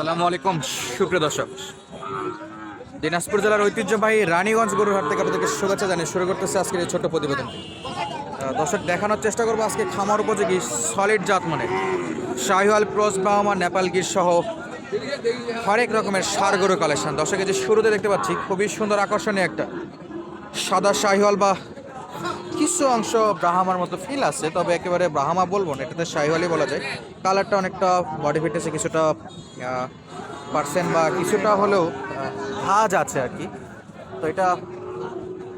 আসসালামু আলাইকুম। সুপ্রিয় দর্শক, দিনাজপুর জেলার ঐতিহ্যবাহী রানীগঞ্জ গরুর হাট থেকে আপনাদেরকে শুভেচ্ছা জানিয়ে শুরু করতেছে আজকের এই ছোট্ট প্রতিবেদন দর্শক, দেখানোর চেষ্টা করব আজকে খামার উপযোগী সলিড জাত মানে। শাহিওয়াল, ক্রস ব্রাহ্মা নেপাল গির সহ হরেক রকমের সার গরু কালেকশন দর্শকের যে শুরুতে দেখতে পাচ্ছি, খুবই সুন্দর আকর্ষণীয় একটা সাদা শাহিওয়াল বা কিছু অংশ ব্রাহামার মতো ফিল আছে, তবে একেবারে ব্রাহামা বলব না, এটাতে শাহিওয়ালি বলা যায়। কালারটা অনেকটা বডি ফিটনেসে কিছুটা পার্সেন্ট বা কিছুটা হলেও ভাজ আছে আর কি। তো এটা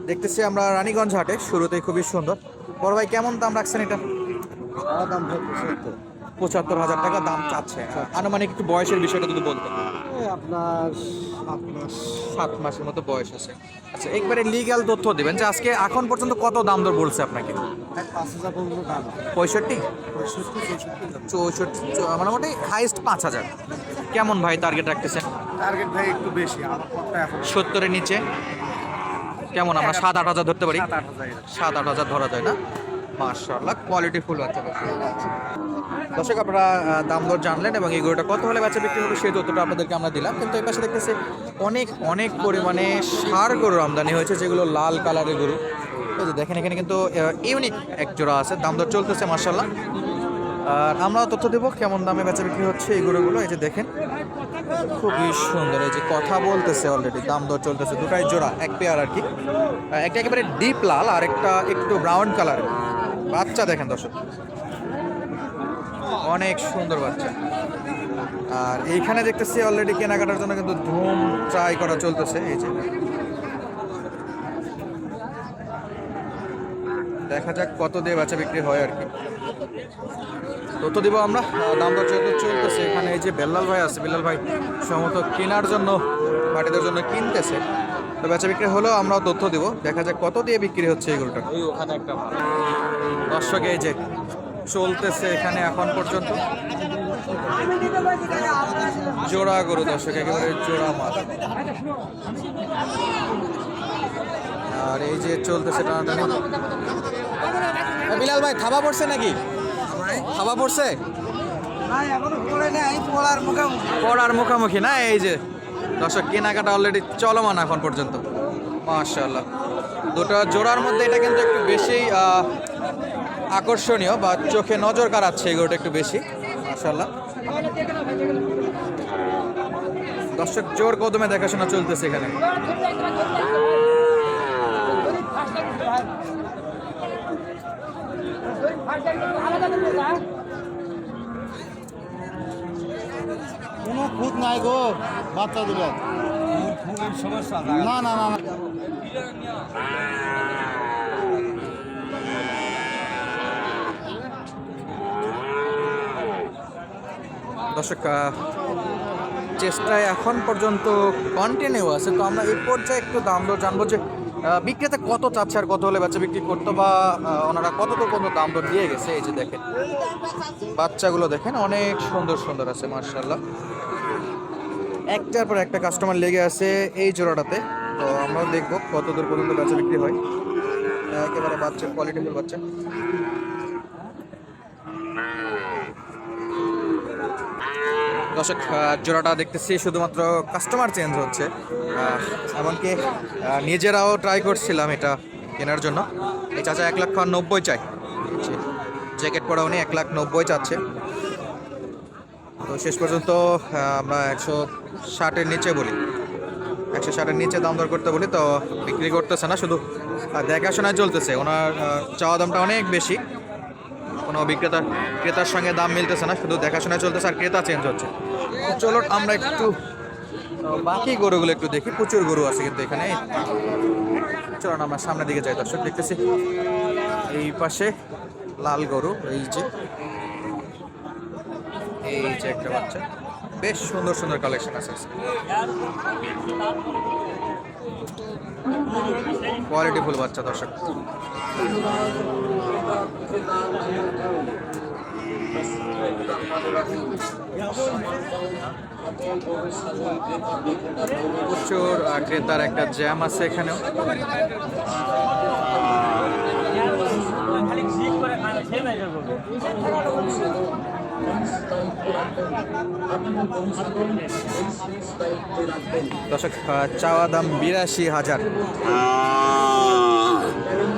দেখতেছি আমরা রানীগঞ্জ হাটে, শুরুতেই খুবই সুন্দর। বড় ভাই, কেমন দাম রাখছেন এটা? দাম পঁচাত্তর হাজার টাকা দাম চাচ্ছে। আনুমানিক একটু বয়সের বিষয়টা যদি বলতে। আপনার সাত মাস। সাত মাসের মতো বয়স আছে। আচ্ছা একবারে লিগ্যাল তথ্য দেবেন যে আজকে এখন পর্যন্ত কত দাম দর বলছে আপনাকে? পঁয়ষট্টি? চৌষট্টি মোটামুটি হাইস্ট পাঁচ হাজার। কেমন ভাই টার্গেট রাখতেছেন? টার্গেট ভাই একটু বেশি সত্তরের নিচে? কেমন আমরা সাত আট হাজার ধরতে পারি। সাত আট হাজার ধরা যায় না? মার্শাল্লাহ কোয়ালিটি ফুল বাচ্চা দর্শক, আপনারা দাম দর জানলেন এবং এই গরুটা কত হলে বাচ্চা বিক্রি হবে সেই তথ্যটা আপনাদেরকে আমরা দিলাম। কিন্তু এই পাশে দেখতেছি অনেক অনেক পরিমাণে সার গরুর আমদানি হয়েছে, যেগুলো লাল কালারের গরু। দেখেন, এখানে কিন্তু ইউনিক এক জোড়া আছে। দাম দর চলতেছে মার্শাল্লাহ আর আমরা তথ্য দেবো কেমন দামে বেচা বিক্রি হচ্ছে এই গরুগুলো। এই যে দেখেন, খুবই সুন্দর। এই যে কথা বলতেছে অলরেডি দাম দর চলতেছে। দুটাই জোড়া, এক পেয়ার আর কি। একটা একেবারে ডিপ লাল আর একটা একটু ব্রাউন কালার বাচ্চা দেখেন দর্শক। অনেক সুন্দর বাচ্চা। আর এইখানে দেখতেছি অলরেডি কেনাকাটার জন্য কিন্তু ধুম ট্রাই করা চলতেছে, এই যে। দেখা যাক কত দিয়ে বাচ্চা বিক্রি হয় আর কি। তথ্য দিব আমরা দাম দর যেহেতু চলতেছে, এখানে এই যে বেল্লাল ভাই আছে, বেল্লাল ভাই সম্ভবত কেনার জন্য পার্টিদের জন্য কিনতেছে। তো বেচা বিক্রি হলেও আমরাও তথ্য দিব। দেখা যাক কত দিয়ে বিক্রি হচ্ছে এগুলোটা এই ওখানে একটা দর্শক এই যে চলতেছে এখানে এখন পর্যন্ত। জোড়া গরু দর্শক একেবারে জোড়া মাল। আর এই যে চলতেছে টানাটানি। বিলাল ভাই থাবা পড়ছে নাকি? থাবা পড়ছে? পড়ার মুখামুখি। না এই যে দর্শক, কেনাকাটা অলরেডি চলমান এখন পর্যন্ত। মাশাল্লাহ দুটো জোড়ার মধ্যে এটা কিন্তু একটু বেশি আকর্ষণীয় বা চোখে নজর কাড়াচ্ছে এগুলোটা একটু বেশি। মাশাল্লাহ দর্শক, জোর কদমে দেখাশোনা চলতেছে এখানে। কোনো খুঁত নাই গো, বাচ্চা দিলে। না না না। দর্শক চেষ্টায় এখন পর্যন্ত কন্টিনিউ আছে, তো আমরা এই পর্যায়ে একটু দাম দর জানব যে বিক্রেতা কত চাচ্ছে আর কত হলে বাচ্চা বিক্রি করতো বা ওনারা কত তো পর্যন্ত দাম দর দিয়ে গেছে, এই যে দেখেন। বাচ্চাগুলো দেখেন, অনেক সুন্দর সুন্দর আছে মার্শাল্লাহ একটার পর একটা কাস্টমার লেগে আছে এই জোড়াটাতে। তো আমরাও দেখব কত দূর পর্যন্ত বেচা বিক্রি হয়। একেবারে বাচ্চা কোয়ালিটিফুল বাচ্চা। দর্শক জোড়াটা দেখতেছি, শুধুমাত্র কাস্টমার চেঞ্জ হচ্ছে। এমনকি নিজেরাও ট্রাই করছিলাম এটা কেনার জন্য। এই চাচা এক লক্ষ নব্বই চাই। জ্যাকেট পরা উনি এক লাখ নব্বই চাচ্ছে। তো শেষ পর্যন্ত আমরা একশো ষাটের নিচে বলি। একশো ষাটের নিচে দাম দর করতে বলি, তো বিক্রি করতেছে না, শুধু দেখাশোনায় চলতেছে। ওনার চাওয়া দামটা অনেক বেশি। কোনো বিক্রেতা, ক্রেতার সঙ্গে দাম মিলতেছে না, শুধু দেখাশোনা চলতেছে আর ক্রেতা চেঞ্জ হচ্ছে। চলো আমরা একটু বাকি গরুগুলো একটু দেখি। প্রচুর গরু আছে কিন্তু এখানে। চলো আমরা সামনের দিকে যাই, দর্শক, দেখতেছি। এই পাশে লাল গরু, এই যে এই যে একটা বাচ্চা। বেশ সুন্দর সুন্দর কালেকশন আছে কোয়ালিটি ফুল বাচ্চা, দর্শক। প্রচুর ক্রেতার একটা জ্যাম আছে এখানেও। দর্শক চাওয়া দাম বিরাশি হাজার।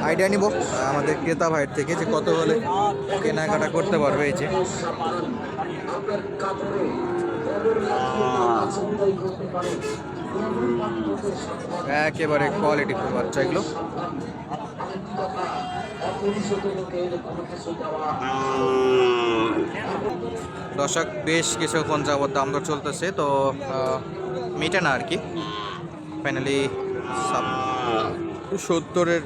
আইডিয়া নিব আমাদের ক্রেতা ভাইয়ের থেকে যে কত হলে কেনাকাটা করতে পারবে এই যে। একেবারে কোয়ালিটি ফুল বাচ্চা এগুলো। দর্শক, বেশ কিছুক্ষণ যাবত দাম দর চলতেছে, তো মিটে না আর কি। ফাইনালি সত্তরের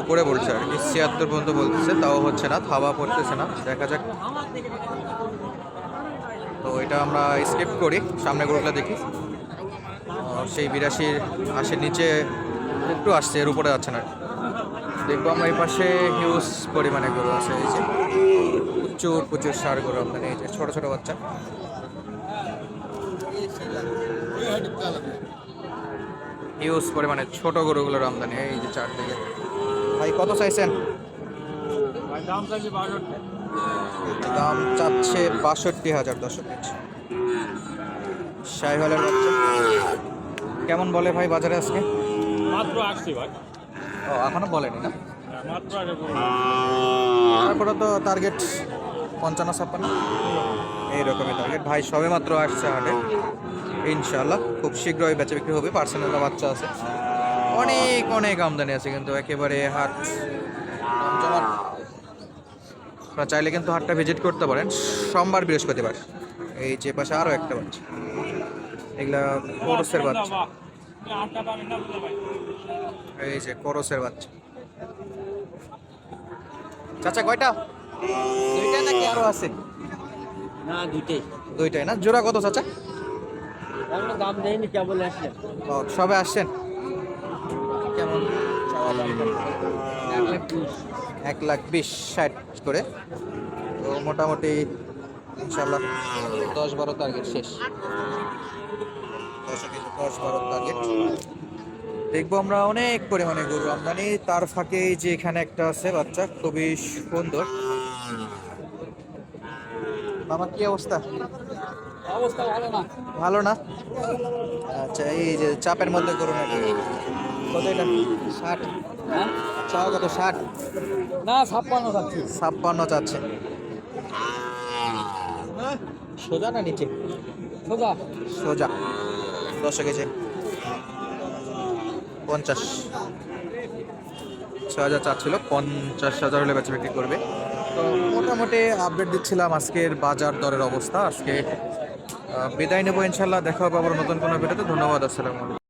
উপরে বলছে আর কি, ছিয়াত্তর পর্যন্ত বলতেছে, তাও হচ্ছে না, থাবা পড়তেছে না, দেখা যাক। তো, এটা আমরা স্কিপ করি সামনে গরুগুলো দেখি। সেই বিরাশির আশের নিচে একটু আসছে, এর উপরে যাচ্ছে না। দেখব আমরা এই পাশে হিউজ পরিমাণে গরু আছে, এই যে। প্রচুর প্রচুর সার গরু আপনার এই যে ছোটো ছোট বাচ্চা। হিউজ পরিমাণে ছোট গরুগুলোর আমদানি এই যে চার চারদিকে। ভাই কত চাইছেন? দাম চাচ্ছে বাষট্টি হাজার দশক শাহিওয়ালের বাচ্চা। কেমন বলে ভাই বাজারে আজকে? মাত্র আসছি ভাই। ও এখনও বলেনি না? মাত্র তারপরে তো টার্গেট পঞ্চান্ন, ছাপ্পান্ন। এইরকমই টার্গেট ভাই, সবে মাত্র আসছে হাটে। ইনশাল্লাহ খুব শীঘ্রই বেচা বিক্রি হবে। পার্সোনাল বাচ্চা আছে। অনেক অনেক আমদানি আছে কিন্তু একেবারে হাট আপনারা চাইলে কিন্তু হাটটা ভিজিট করতে পারেন। সোমবার বৃহস্পতিবার। এই যে পাশে আরও একটা বাচ্চা। এগুলা করসের বাচ্চা। এই যে করসের বাচ্চা। চাচা, কয়টা? দুইটা নাকি আরও আছে? না দুইটাই। দুইটাই না? জোড়া কত চাচা? এখনও দাম দেয়নি কেবল আসলে ও, সবে আসছেন? কেমন? এক লাখ বিশ। এক লাখ বিশ ষাট করে। তো মোটামুটি ইনশাল্লাহ দশ বারো টার্গেট শেষ। দশ বারো টার্গেট দেখব আমরা অনেক পরিমাণে গরু আমদানি। তার ফাঁকে যে এখানে একটা আছে বাচ্চা খুবই সুন্দর। মামা কি অবস্থা? অবস্থা ভালো না। ভালো না? আচ্ছা এই যে চাপের মধ্যে গরু নাকি কত এটা? ষাট। হ্যাঁ? চাও কত? ষাট? না ছাপ্পান্ন যাচ্ছি ছাপ্পান্ন চাচ্ছে। সোজা না নিচে? সোজা। সোজা। দশ কেজি পঞ্চাশ। ছ হাজার চাচ্ছিল পঞ্চাশ হাজার হলে বেচা বিক্রি করবে। তো মোটামুটি আপডেট দিচ্ছিলাম আজকের বাজার দরের অবস্থা। আজকে বিদায় নেব ইনশাল্লাহ দেখা হবে আবার নতুন কোনো ভিডিওতে ধন্যবাদ, আসসালামু আলাইকুম।